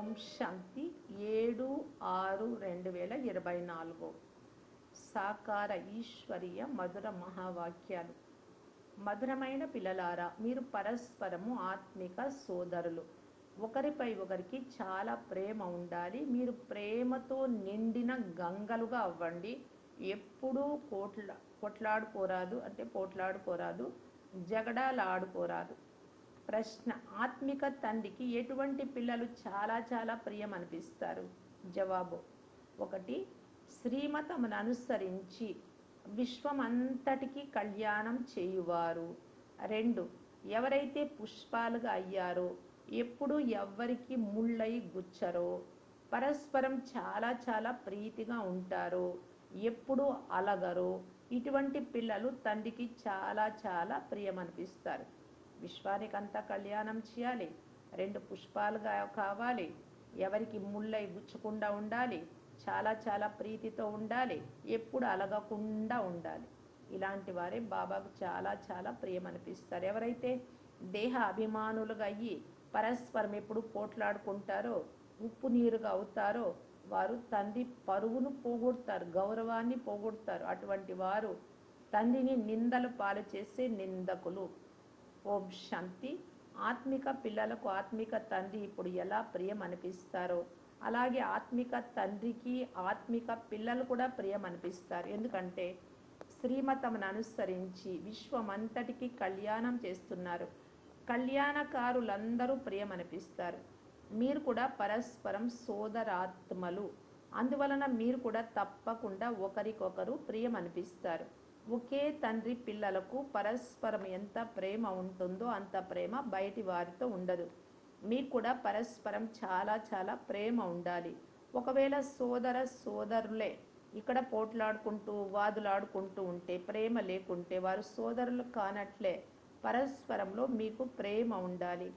ఓం శాంతి. ఏడు ఆరు రెండు వేల ఇరవై నాలుగు. సాకార ఈశ్వరీయ మధుర మహావాక్యాలు. మధురమైన పిల్లలారా మీరు పరస్పరము ఆత్మిక సోదరులు. ఒకరిపై ఒకరికి చాలా ప్రేమ ఉండాలి. మీరు ప్రేమతో నిండిన గంగలుగా అవ్వండి. ఎప్పుడూ కోట్ల కొట్లాడుకోరాదు. అంటే పోట్లాడుకోరాదు. జగడాలాడుకోరాదు. ప్రశ్న. ఆత్మిక తండ్రికి ఎటువంటి పిల్లలు చాలా చాలా ప్రియం అనిపిస్తారు జవాబు. ఒకటి శ్రీమతమును అనుసరించి విశ్వమంతటికి కళ్యాణం చేయువారు. రెండు ఎవరైతే పుష్పాలుగా అయ్యారో ఎప్పుడు ఎవ్వరికి ముళ్ళై గుచ్చరో పరస్పరం చాలా చాలా ప్రీతిగా ఉంటారో ఎప్పుడు అలగరో ఇటువంటి పిల్లలు తండ్రికి చాలా చాలా ప్రియమనిపిస్తారు. విశ్వానికంతా కళ్యాణం చేయాలి. రెండు పుష్పాలుగా కావాలి. ఎవరికి ముళ్ళై గుచ్చకుండా ఉండాలి. చాలా చాలా ప్రీతితో ఉండాలి. ఎప్పుడు అలగకుండా ఉండాలి. ఇలాంటి వారే బాబాకు చాలా చాలా ప్రియమనిపిస్తారు. ఎవరైతే దేహ అభిమానులుగా అయ్యి పరస్పరం ఎప్పుడు పోట్లాడుకుంటారో ఉప్పు నీరుగా అవుతారో వారు తండ్రి పరువును పోగొడతారు గౌరవాన్ని పోగొడతారు. అటువంటి వారు తండ్రిని నిందలు పాలు చేసే నిందకులు. ఓం శాంతి. ఆత్మిక పిల్లలకు ఆత్మిక తండ్రి ఇప్పుడు ఎలా ప్రియం అనిపిస్తారో అలాగే ఆత్మిక తండ్రికి ఆత్మిక పిల్లలు కూడా ప్రియం అనిపిస్తారు ఎందుకంటే శ్రీమతమును అనుసరించి విశ్వమంతటికి కళ్యాణం చేస్తున్నారు. కళ్యాణకారులందరూ ప్రియం అనిపిస్తారు మీరు కూడా పరస్పరం సోదరాత్మలు. అందువలన మీరు కూడా తప్పకుండా ఒకరికొకరు ప్రియం అనిపిస్తారు ఒకే తండ్రి పిల్లలకు పరస్పరం ఎంత ప్రేమ ఉంటుందో అంత ప్రేమ బయటి వారితో ఉండదు. మీకు కూడా పరస్పరం చాలా చాలా ప్రేమ ఉండాలి. ఒకవేళ సోదర సోదరులే ఇక్కడ పోట్లాడుకుంటూ వాదులాడుకుంటూ ఉంటే ప్రేమ లేకుంటే వారు సోదరులు కానట్లే పరస్పరంలో మీకు ప్రేమ ఉండాలి.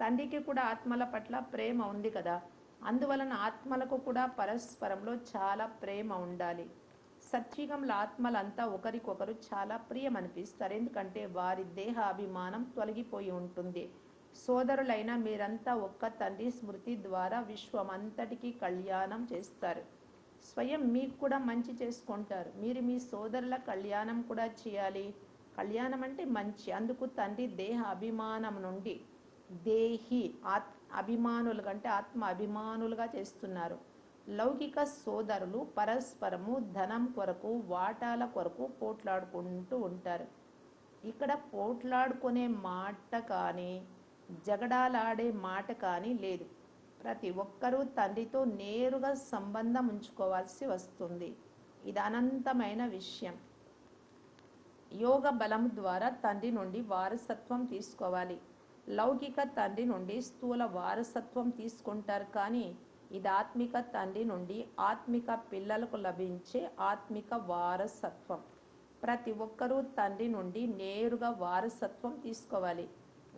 తండ్రికి కూడా ఆత్మల పట్ల ప్రేమ ఉంది కదా. అందువలన ఆత్మలకు కూడా పరస్పరంలో చాలా ప్రేమ ఉండాలి. సత్యుగంలో ఆత్మలంతా ఒకరికొకరు చాలా ప్రియం అనిపిస్తారు ఎందుకంటే వారి దేహ అభిమానం తొలగిపోయి ఉంటుంది. సోదరులైన మీరంతా ఒక్క తండ్రి స్మృతి ద్వారా విశ్వమంతటికి కళ్యాణం చేస్తారు. స్వయం మీకు కూడా మంచి చేసుకుంటారు. మీరు మీ సోదరుల కళ్యాణం కూడా చేయాలి. కళ్యాణం అంటే మంచి. అందుకు తండ్రి దేహ అభిమానం నుండి దేహి ఆత్ అభిమానులు అంటే ఆత్మ అభిమానులుగా చేస్తున్నారు. లౌకిక సోదరులు పరస్పరము ధనం కొరకు వాటాల కొరకు పోట్లాడుకుంటూ ఉంటారు. ఇక్కడ పోట్లాడుకునే మాట కానీ జగడాలాడే మాట కానీ లేదు. ప్రతి ఒక్కరూ తండ్రితో నేరుగా సంబంధం ఉంచుకోవాల్సి వస్తుంది. ఇది అనంతమైన విషయం. యోగ బలం ద్వారా తండ్రి నుండి వారసత్వం తీసుకోవాలి. లౌకిక తండ్రి నుండి స్థూల వారసత్వం తీసుకుంటారు కానీ ఇది ఆత్మిక తండ్రి నుండి ఆత్మిక పిల్లలకు లభించే ఆత్మిక వారసత్వం. ప్రతి ఒక్కరూ తండ్రి నుండి నేరుగా వారసత్వం తీసుకోవాలి.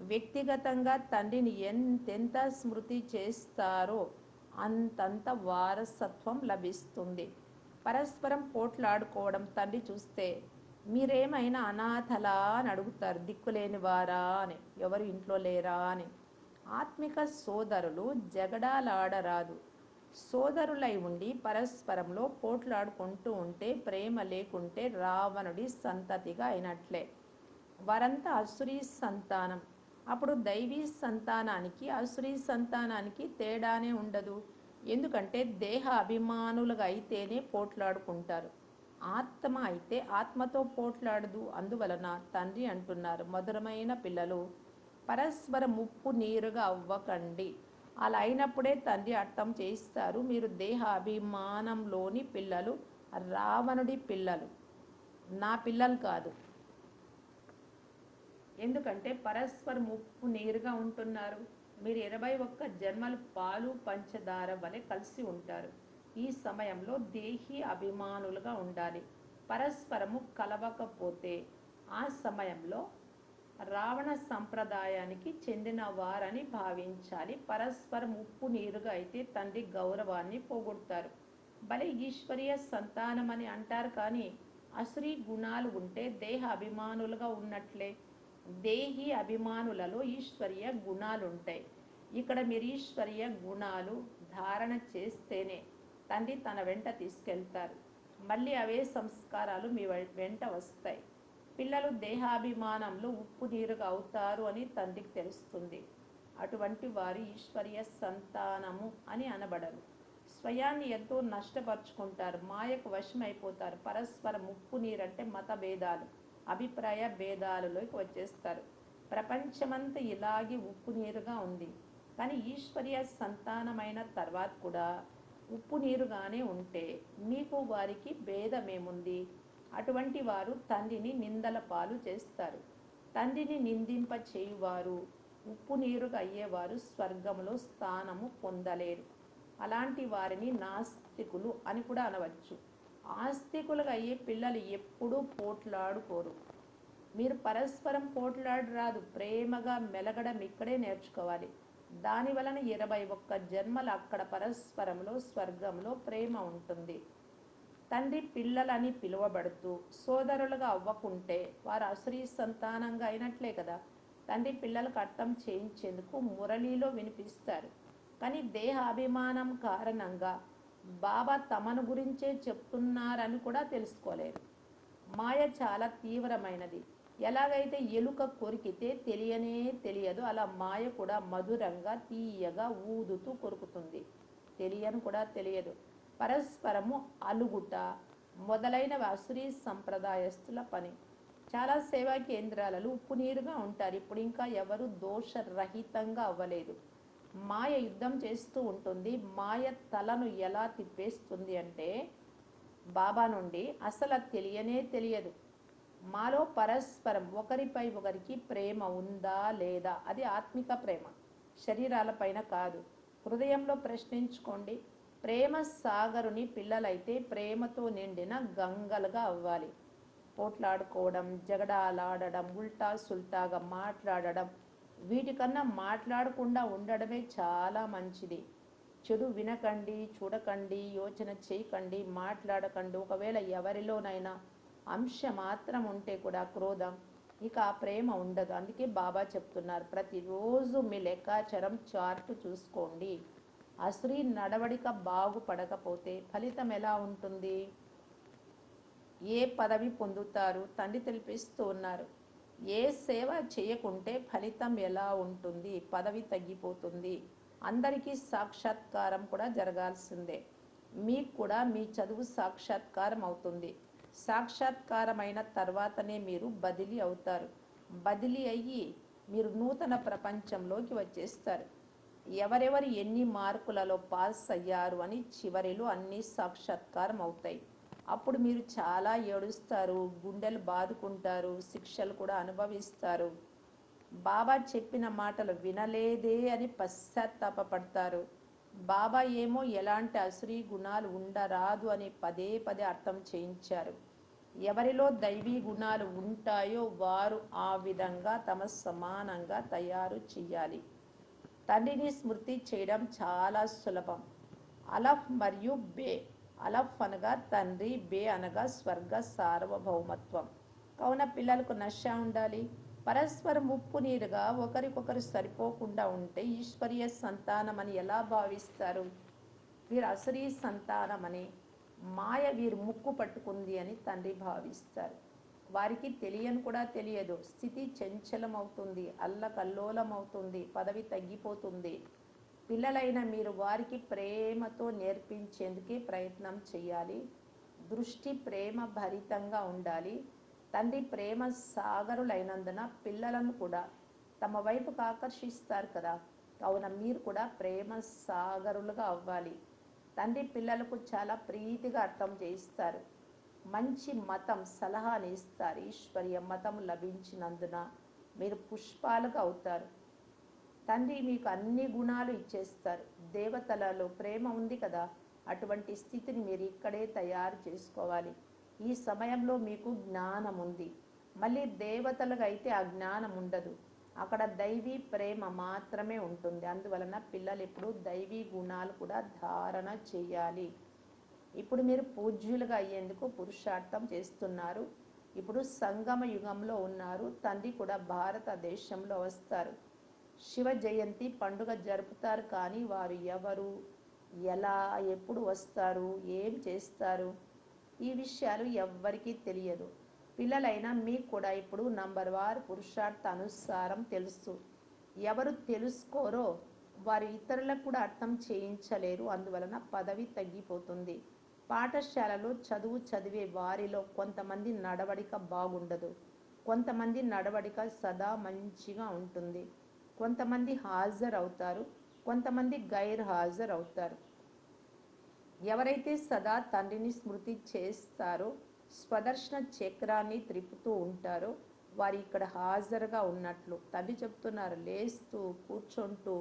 వ్యక్తిగతంగా తండ్రిని ఎంతెంత స్మృతి చేస్తారో అంతంత వారసత్వం లభిస్తుంది. పరస్పరం పోట్లాడుకోవడం తండ్రి చూస్తే మీరేమైనా అనాథలా? అని అడుగుతారు. దిక్కులేని వారా అని. ఎవరు ఇంట్లో లేరా? అని. ఆత్మిక సోదరులు జగడాలాడరాదు. సోదరులై ఉండి పరస్పరంలో పోట్లాడుకుంటూ ఉంటే ప్రేమ లేకుంటే రావణుడి సంతతిగా అయినట్లే. వారంతా అసురీ సంతానం. అప్పుడు దైవీ సంతానానికి అసురీ సంతానానికి తేడానే ఉండదు. ఎందుకంటే దేహ అభిమానులుగా అయితేనే పోట్లాడుకుంటారు. ఆత్మ అయితే ఆత్మతో పోట్లాడదు. అందువలన తండ్రి అంటున్నారు మధురమైన పిల్లలు పరస్పర ముప్పు నీరుగా అవ్వకండి. అలా అయినప్పుడే తండ్రి అర్థం చేయిస్తారు మీరు దేహ అభిమానంలోని పిల్లలు రావణుడి పిల్లలు. నా పిల్లలు కాదు. ఎందుకంటే పరస్పర ముప్పు నీరుగా ఉంటున్నారు. మీరు ఇరవై ఒక్క జన్మలు పాలు పంచదార వలె కలిసి ఉంటారు. ఈ సమయంలో దేహి అభిమానులుగా ఉండాలి. పరస్పరము కలవకపోతే ఆ సమయంలో రావణ సంప్రదాయానికి చెందిన వారని భావించాలి. పరస్పరం ఉప్పు నీరుగా అయితే తండ్రి గౌరవాన్ని పోగొడతారు. భలే ఈశ్వరీయ సంతానం అని అంటారు కానీ అసురీ గుణాలు ఉంటే దేహ అభిమానులుగా ఉన్నట్లే. దేహి అభిమానులలో ఈశ్వరీయ గుణాలుంటాయి. ఇక్కడ మీరు ఈశ్వరీయ గుణాలు ధారణ చేస్తేనే తండ్రి తన వెంట తీసుకెళ్తారు. మళ్ళీ అవే సంస్కారాలు మీ వెంట వస్తాయి. పిల్లలు దేహాభిమానంలో ఉప్పు నీరుగా అవుతారు అని తండ్రికి తెలుస్తుంది. అటువంటి వారు ఈశ్వరీయ సంతానము అని అనబడరు. స్వయాన్ని ఎంతో నష్టపరుచుకుంటారు. మాయకు వశమైపోతారు. పరస్పర ముప్పు నీరంటే మత భేదాలు అభిప్రాయ భేదాలలోకి వచ్చేస్తారు. ప్రపంచమంతా ఇలాగే ఉప్పు నీరుగా ఉంది. కానీ ఈశ్వరీయ సంతానమైన తర్వాత కూడా ఉప్పు నీరుగానే ఉంటే మీకు వారికి భేదమేముంది? అటువంటి వారు తండ్రిని నిందల పాలు చేస్తారు. తండ్రిని నిందింప చేయువారు ఉప్పు నీరుగా అయ్యేవారు స్వర్గంలో స్థానము పొందలేరు. అలాంటి వారిని నాస్తికులు అని కూడా అనవచ్చు. ఆస్తికులుగా అయ్యే పిల్లలు ఎప్పుడూ పోట్లాడుకోరు. మీరు పరస్పరం పోట్లాడు రాదు ప్రేమగా మెలగడం ఇక్కడే నేర్చుకోవాలి. దాని వలన ఇరవై ఒక్క జన్మలు అక్కడ పరస్పరంలో స్వర్గంలో ప్రేమ ఉంటుంది. తండ్రి పిల్లలని పిలువబడుతూ సోదరులుగా అవ్వకుంటే వారు అసురీ సంతానంగా అయినట్లే కదా. తండ్రి పిల్లలకు అర్థం చేయించేందుకు మురళీలో వినిపిస్తారు. కానీ దేహాభిమానం కారణంగా బాబా తమను గురించే చెప్తున్నారని కూడా తెలుసుకోలేరు. మాయ చాలా తీవ్రమైనది. ఎలాగైతే ఎలుక కొరికితే తెలియనే తెలియదు. అలా మాయ కూడా మధురంగా తీయగా ఊదుతూ కొరుకుతుంది. తెలియని కూడా తెలియదు. పరస్పరము అలుగుట మొదలైనవి అసురీ సంప్రదాయస్తుల పని. చాలా సేవా కేంద్రాలలో ఉప్పు నీరుగా ఉంటారు. ఇప్పుడు ఇంకా ఎవరు దోషరహితంగా అవ్వలేదు. మాయ యుద్ధం చేస్తూ ఉంటుంది. మాయ తలను ఎలా తిప్పేస్తుంది అంటే బాబా నుండి అసలు తెలియనే తెలియదు. మాలో పరస్పరం ఒకరిపై ఒకరికి ప్రేమ ఉందా లేదా? అది ఆత్మిక ప్రేమ. శరీరాలపైన కాదు. హృదయంలో ప్రశ్నించుకోండి. ప్రేమ సాగరుని పిల్లలైతే ప్రేమతో నిండిన గంగలుగా అవ్వాలి. పోట్లాడుకోవడం జగడాలాడడం ఉల్టా సుల్టాగా మాట్లాడడం వీటికన్నా మాట్లాడకుండా ఉండడమే చాలా మంచిది. చెడు వినకండి చూడకండి యోచన చేయకండి మాట్లాడకండి. ఒకవేళ ఎవరిలోనైనా అంశ మాత్రం ఉంటే కూడా క్రోధం ఇక ఆ ప్రేమ ఉండదు. అందుకే బాబా చెప్తున్నారు ప్రతిరోజు మీ లెక్కాచారం చార్ట్ చూసుకోండి. అశ్రీ నడవడిక బాగుపడకపోతే ఫలితం ఎలా ఉంటుంది? ఏ పదవి పొందుతారు? తండ్రి తెలిపిస్తూ ఉన్నారు. ఏ సేవ చేయకుంటే ఫలితం ఎలా ఉంటుంది? పదవి తగ్గిపోతుంది. అందరికీ సాక్షాత్కారం కూడా జరగాల్సిందే. మీకు కూడా మీ చదువు సాక్షాత్కారం అవుతుంది. సాక్షాత్కారమైన తర్వాతనే మీరు బదిలీ అవుతారు. బదిలీ అయ్యి మీరు నూతన ప్రపంచంలోకి వచ్చేస్తారు. ఎవరెవరు ఎన్ని మార్కులలో పాస్ అయ్యారు అని చివరిలో అన్ని సాక్షాత్కారం అవుతాయి. అప్పుడు మీరు చాలా ఏడుస్తారు గుండెలు బాదుకుంటారు శిక్షలు కూడా అనుభవిస్తారు. బాబా చెప్పిన మాటలు వినలేదే అని పశ్చాత్తాపపడతారు. బాబా ఏమో ఎలాంటి అసురీ గుణాలు ఉండరాదు అని పదే పదే అర్థం చేయించారు. ఎవరిలో దైవీ గుణాలు ఉంటాయో వారు ఆ విధంగా తమ సమానంగా తయారు చేయాలి తండ్రిని స్మృతి చేయడం చాలా సులభం. అలఫ్ మరియు బే. అలఫ్ అనగా తండ్రి బే అనగా స్వర్గ సార్వభౌమత్వం. కావున పిల్లలకు నశ ఉండాలి. పరస్పరం ఉప్పు నీరుగా ఒకరికొకరు సరిపోకుండా ఉంటే ఈశ్వరీయ సంతానం అని ఎలా భావిస్తారు? వీరు అసరీ అని మాయ వీరు ముక్కు పట్టుకుంది అని తండ్రి భావిస్తారు. వారికి తెలియని కూడా తెలియదు. స్థితి చంచలం అవుతుంది అల్లకల్లోలం అవుతుంది పదవి తగ్గిపోతుంది. పిల్లలైన మీరు వారికి ప్రేమతో నేర్పించేందుకే ప్రయత్నం చేయాలి. దృష్టి ప్రేమ భరితంగా ఉండాలి. తండ్రి ప్రేమ సాగరులైనందున పిల్లలను కూడా తమ వైపుకు ఆకర్షిస్తారు కదా. కావున మీరు కూడా ప్రేమ సాగరులుగా అవ్వాలి. తండ్రి పిల్లలకు చాలా ప్రీతిగా అర్థం చేయిస్తారు. మంచి మతం సలహాని ఇస్తారు. ఈశ్వరీయ మతం లభించినందున మీరు పుష్పాలుగా అవుతారు. తండ్రి మీకు అన్ని గుణాలు ఇచ్చేస్తారు. దేవతలలో ప్రేమ ఉంది కదా అటువంటి స్థితిని మీరు ఇక్కడే తయారు చేసుకోవాలి. ఈ సమయంలో మీకు జ్ఞానం ఉంది. మళ్ళీ దేవతలకు అయితే ఆ జ్ఞానం ఉండదు. అక్కడ దైవీ ప్రేమ మాత్రమే ఉంటుంది. అందువలన పిల్లలు ఇప్పుడు దైవీ గుణాలు కూడా ధారణ చేయాలి. ఇప్పుడు మీరు పూజ్యులుగా అయ్యేందుకు పురుషార్థం చేస్తున్నారు. ఇప్పుడు సంగమ యుగంలో ఉన్నారు. తండ్రి కూడా భారతదేశంలో వస్తారు. శివ జయంతి పండుగ జరుపుతారు కానీ వారు ఎవరు? ఎలా? ఎప్పుడు వస్తారు? ఏం చేస్తారు? ఈ విషయాలు ఎవ్వరికీ తెలియదు. పిల్లలైనా మీకు కూడా ఇప్పుడు నంబర్ వారు పురుషార్థ అనుసారం తెలుసు. ఎవరు తెలుసుకోరో వారు ఇతరులకు కూడా అర్థం చేయించలేరు. అందువలన పదవి తగ్గిపోతుంది. పాఠశాలలో చదువు చదివే వారిలో కొంతమంది నడవడిక బాగుండదు. కొంతమంది నడవడిక సదా మంచిగా ఉంటుంది. కొంతమంది హాజరు అవుతారు కొంతమంది గైర్ హాజరు అవుతారు ఎవరైతే సదా తండ్రిని స్మృతి చేస్తారో స్వదర్శన చక్రాన్ని త్రిపుతూ ఉంటారో వారు ఇక్కడ హాజరుగా ఉన్నట్లు తండ్రి చెప్తున్నారు లేస్తూ కూర్చుంటూ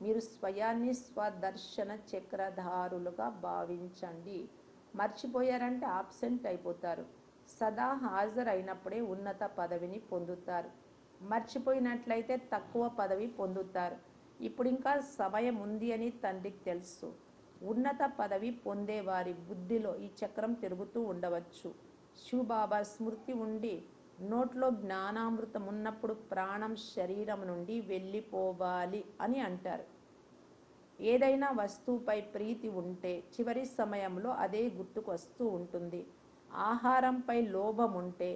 మీరు స్వయాన్ని స్వదర్శన చక్రధారులుగా భావించండి. మర్చిపోయారంటే ఆబ్సెంట్ అయిపోతారు. సదా హాజరైనప్పుడే ఉన్నత పదవిని పొందుతారు. మర్చిపోయినట్లయితే తక్కువ పదవి పొందుతారు. ఇప్పుడు ఇంకా సమయం ఉంది అని తండ్రికి తెలుసు. ఉన్నత పదవి పొందే వారి బుద్ధిలో ఈ చక్రం తిరుగుతూ ఉండవచ్చు. శివబాబా స్మృతి ఉండి నోట్లో జ్ఞానామృతం ఉన్నప్పుడు ప్రాణం శరీరం నుండి వెళ్ళిపోవాలి అని అంటారు. ఏదైనా వస్తువుపై ప్రీతి ఉంటే చివరి సమయంలో అదే గుర్తుకు వస్తూ ఉంటుంది. ఆహారంపై లోభం ఉంటే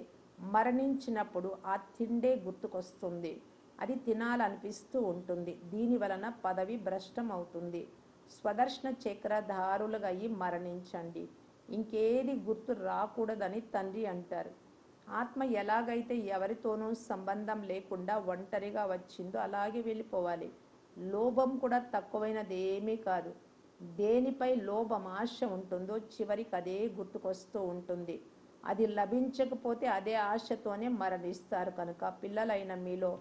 మరణించినప్పుడు ఆ తిండే గుర్తుకొస్తుంది. అది తినాలనిపిస్తూ ఉంటుంది. దీని వలన పదవి భ్రష్టం అవుతుంది. స్వదర్శన చక్రధారులుగా అయి మరణించండి. ఇంకేది గుర్తు రాకూడదని తండ్రి అంటారు. ఆత్మ ఎలాగైతే ఎవరితోనూ సంబంధం లేకుండా ఒంటరిగా వచ్చిందో అలాగే వెళ్ళిపోవాలి. లోభం కూడా తక్కువైనదేమీ కాదు. దేనిపై లోభం ఆశ ఉంటుందో చివరికి అదే గుర్తుకొస్తూ ఉంటుంది. అది లభించకపోతే అదే ఆశతోనే మరణిస్తారు కనుక పిల్లలైన మీలో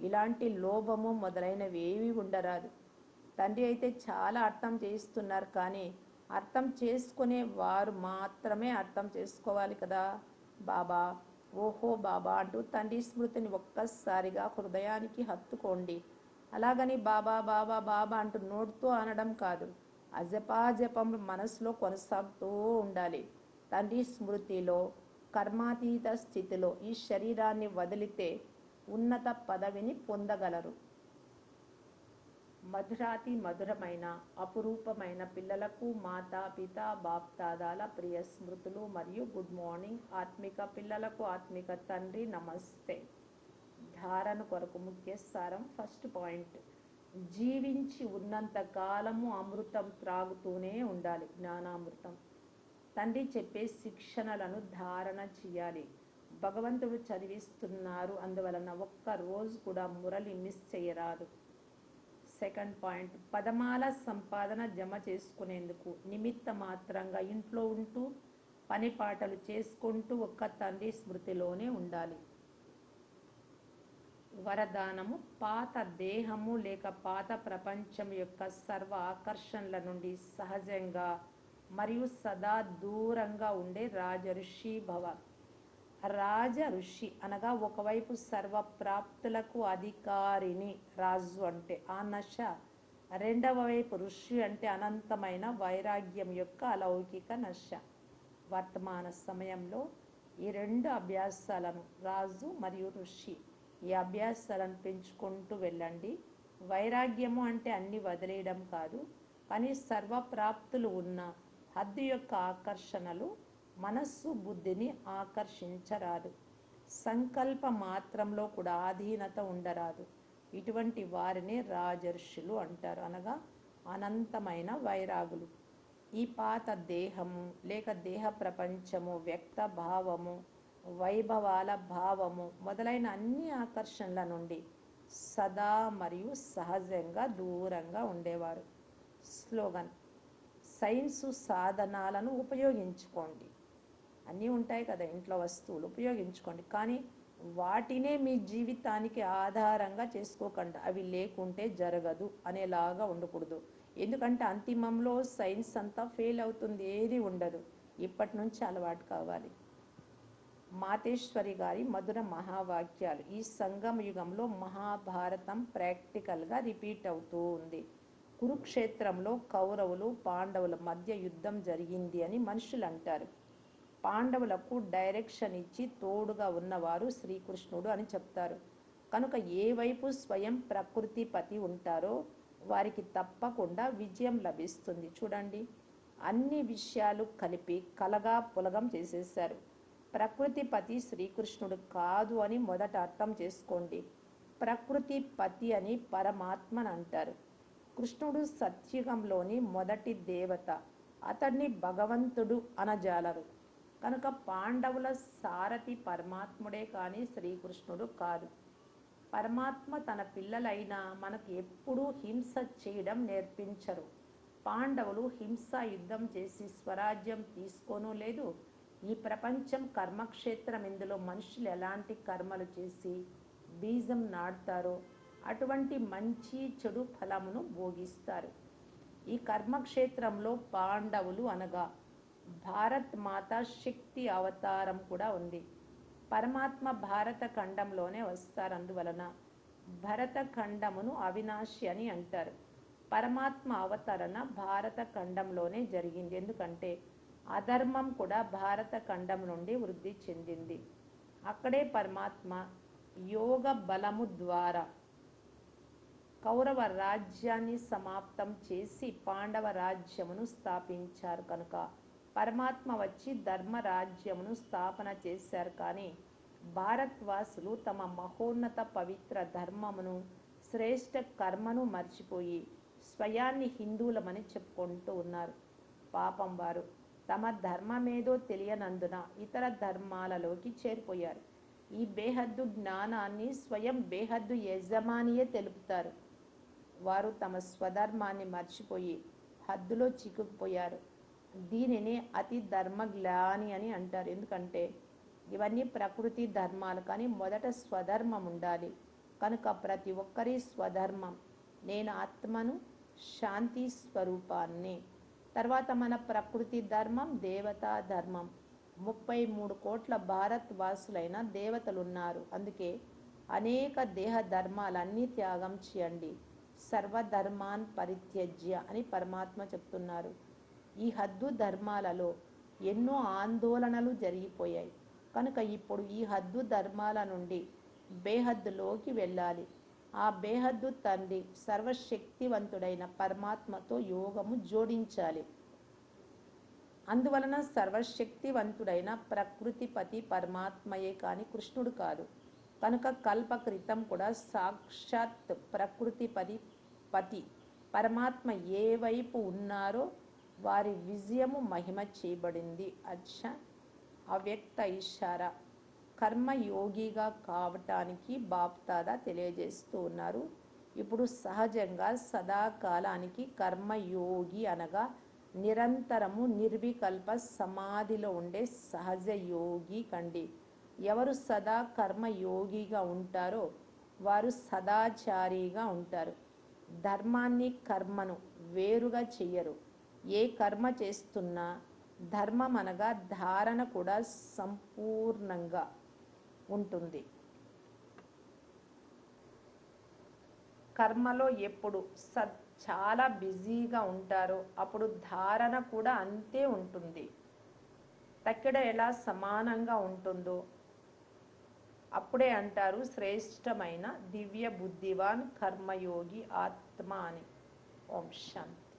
ఇలాంటి లోభము మొదలైనవి ఏవి ఉండరాదు. తండ్రి అయితే చాలా అర్థం చేయిస్తున్నారు కానీ అర్థం చేసుకునే వారు మాత్రమే అర్థం చేసుకోవాలి కదా. బాబా ఓహో బాబా అంటూ తండ్రి స్మృతిని ఒక్కసారిగా హృదయానికి హత్తుకోండి. అలాగని బాబా బాబా బాబా అంటూ నోటితో అనడం కాదు. అజపాజపం మనసులో కొనసాగుతూ ఉండాలి. తండ్రి స్మృతిలో కర్మాతీత స్థితిలో ఈ శరీరాన్ని వదిలితే ఉన్నత పదవిని పొందగలరు. మధురాతి మధురమైన అపురూపమైన పిల్లలకు మాతా పిత బాప్తాదాల ప్రియ స్మృతులు మరియు గుడ్ మార్నింగ్ ఆత్మిక పిల్లలకు ఆత్మిక తండ్రి నమస్తే. ధారణ కొరకు ముఖ్య సారం ఫస్ట్ పాయింట్. జీవించి ఉన్నంత కాలము అమృతం త్రాగుతూనే ఉండాలి జ్ఞానామృతం. తండ్రి చెప్పే శిక్షణలను ధారణ చేయాలి. భగవంతుడు చదివిస్తున్నారు అందువలన ఒక్క రోజు కూడా మురళి మిస్ చేయరాదు. సెకండ్ పాయింట్ పదమాల సంపాదన జమ చేసుకునేందుకు నిమిత్త మాత్రంగా ఇంట్లో ఉంటూ పని పాటలు చేసుకుంటూ ఒక్క తండ్రి స్మృతిలోనే ఉండాలి. వరదానము పాత దేహము లేక పాత ప్రపంచం యొక్క సర్వ ఆకర్షణల నుండి సహజంగా మరియు సదా దూరంగా ఉండే రాజ ఋషి భవ. రాజ ఋషి అనగా ఒకవైపు సర్వ ప్రాప్తులకు అధికారిని రాజు అంటే ఆ నశ రెండవ వైపు ఋషి అంటే అనంతమైన వైరాగ్యం యొక్క అలౌకిక నశ. వర్తమాన సమయంలో ఈ రెండు అభ్యాసాలను రాజు మరియు ఋషి ఈ అభ్యాసాలను పెంచుకుంటూ వెళ్ళండి. వైరాగ్యము అంటే అన్ని వదిలేయడం కాదు కానీ సర్వప్రాప్తులు ఉన్న హద్దు యొక్క ఆకర్షణలు మనస్సు బుద్ధిని ఆకర్షించరాదు. సంకల్ప మాత్రంలో కూడా ఆధీనత ఉండరాదు. ఇటువంటి వారిని రాజర్షులు అంటారు. అనగా అనంతమైన వైరాగులు. ఈ పాత దేహము లేక దేహ ప్రపంచము వ్యక్త భావము వైభవాల భావము మొదలైన అన్ని ఆకర్షణల నుండి సదా మరియు సహజంగా దూరంగా ఉండేవారు. స్లోగన్ సైన్సు సాధనాలను ఉపయోగించుకోండి. అన్నీ ఉంటాయి కదా ఇంట్లో వస్తువులు ఉపయోగించుకోండి. కానీ వాటినే మీ జీవితానికి ఆధారంగా చేసుకోకండి. అవి లేకుంటే జరగదు అనేలాగా ఉండకూడదు. ఎందుకంటే అంతిమంలో సైన్స్ అంతా ఫెయిల్ అవుతుంది ఏది ఉండదు. ఇప్పటి నుంచి అలవాటు కావాలి. మాతేశ్వరి గారి మధుర మహావాక్యాలు. ఈ సంగమ యుగంలో మహాభారతం ప్రాక్టికల్గా రిపీట్ అవుతూ ఉంది. కురుక్షేత్రంలో కౌరవులు పాండవుల మధ్య యుద్ధం జరిగింది అని మనుషులు అంటారు. పాండవులకు డైరెక్షన్ ఇచ్చి తోడుగా ఉన్నవారు శ్రీకృష్ణుడు అని చెప్తారు. కనుక ఏ వైపు స్వయం ప్రకృతిపతి ఉంటారో వారికి తప్పకుండా విజయం లభిస్తుంది. చూడండి. అన్ని విషయాలు కలిపి కలగా పులగం చేసేసారు ప్రకృతిపతి శ్రీకృష్ణుడు కాదు అని మొదట అర్థం చేసుకోండి. ప్రకృతి పతి అని పరమాత్మని అంటారు కృష్ణుడు సత్యుగంలోని మొదటి దేవత. అతడిని భగవంతుడు అనజాలరు. కనుక పాండవుల సారథి పరమాత్ముడే కానీ శ్రీకృష్ణుడు కాదు. పరమాత్మ తన పిల్లలైనా మనకు ఎప్పుడూ హింస చేయడం నేర్పించరు. పాండవులు హింస యుద్ధం చేసి స్వరాజ్యం తీసుకోనూ లేదు ఈ ప్రపంచం కర్మక్షేత్రం ఇందులో మనుషులు ఎలాంటి కర్మలు చేసి బీజం నాటుతారో అటువంటి మంచి చెడు ఫలమును భోగిస్తారు. ఈ కర్మక్షేత్రంలో పాండవులు అనగా భారత్ మాత శక్తి అవతారం కూడా ఉంది. పరమాత్మ భారత ఖండంలోనే వస్తారు. అందువలన భరత ఖండమును అవినాశి అని అంటారు. పరమాత్మ అవతరణ భారత ఖండంలోనే జరిగింది. ఎందుకంటే అధర్మం కూడా భారత ఖండం నుండి వృద్ధి చెందింది. అక్కడే పరమాత్మ యోగ బలము ద్వారా కౌరవ రాజ్యాన్ని సమాప్తం చేసి పాండవ రాజ్యమును స్థాపించారు కనుక. పరమాత్మ వచ్చి ధర్మ రాజ్యమును స్థాపన చేశారు కానీ భారత్వాసులు తమ మహోన్నత పవిత్ర ధర్మమును శ్రేష్ఠ కర్మను మర్చిపోయి స్వయాన్ని హిందువులమని చెప్పుకుంటూ ఉన్నారు. పాపం వారు. తమ ధర్మమేదో తెలియనందున ఇతర ధర్మాలలోకి చేరిపోయారు. ఈ బేహద్దు జ్ఞానాన్ని స్వయం బేహద్దు యజమానియే తెలుపుతారు. వారు తమ స్వధర్మాన్ని మర్చిపోయి హద్దులో చిక్కుకుపోయారు. దీనిని అతి ధర్మ ధర్మగ్లాని అని అంటారు. ఎందుకంటే ఇవన్నీ ప్రకృతి ధర్మాలు కానీ మొదట స్వధర్మం ఉండాలి. కనుక ప్రతి ఒక్కరి స్వధర్మం నేను ఆత్మను శాంతి స్వరూపాన్ని తర్వాత మన ప్రకృతి ధర్మం దేవతా ధర్మం. ముప్పై మూడు కోట్ల భారత్ వాసులైన దేవతలున్నారు. అందుకే అనేక దేహ ధర్మాలన్నీ త్యాగం చేయండి. సర్వధర్మాన్ పరిత్యజ్య అని పరమాత్మ చెప్తున్నారు. ఈ హద్దు ధర్మాలలో ఎన్నో ఆందోళనలు జరిగిపోయాయి. కనుక ఇప్పుడు ఈ హద్దు ధర్మాల నుండి బేహద్దులోకి వెళ్ళాలి. ఆ బేహద్దు తండ్రి సర్వశక్తివంతుడైన పరమాత్మతో యోగము జోడించాలి. అందువలన సర్వశక్తివంతుడైన ప్రకృతిపతి పరమాత్మయే కాని కృష్ణుడు కాదు. కనుక కల్ప క్రితం కూడా సాక్షాత్ ప్రకృతిపతి పతి. పరమాత్మ ఏ వైపు ఉన్నారో వారి విజయము మహిమ చేయబడింది. అచ్చ. అవ్యక్త ఇషారా కర్మయోగిగా కావటానికి బాప్తాదా తెలియజేస్తూ ఉన్నారు. ఇప్పుడు సహజంగా సదాకాలానికి కర్మయోగి అనగా నిరంతరము నిర్వికల్ప సమాధిలో ఉండే సహజ యోగి కండి. ఎవరు సదా కర్మయోగిగా ఉంటారో వారు సదాచారిగా ఉంటారు. ధర్మాన్ని కర్మను వేరుగా చెయ్యరు. ఏ కర్మ చేస్తున్నా ధర్మం అనగా ధారణ కూడా సంపూర్ణంగా. ఉంటుంది. కర్మలో ఎప్పుడు సత్ చాలా బిజీగా ఉంటారో అప్పుడు ధారణ కూడా అంతే ఉంటుంది. తక్కిడ ఎలా సమానంగా ఉంటుందో అప్పుడే అంటారు శ్రేష్టమైన దివ్య బుద్ధివాన్ కర్మయోగి ఆత్మ అని ఓం శాంతి.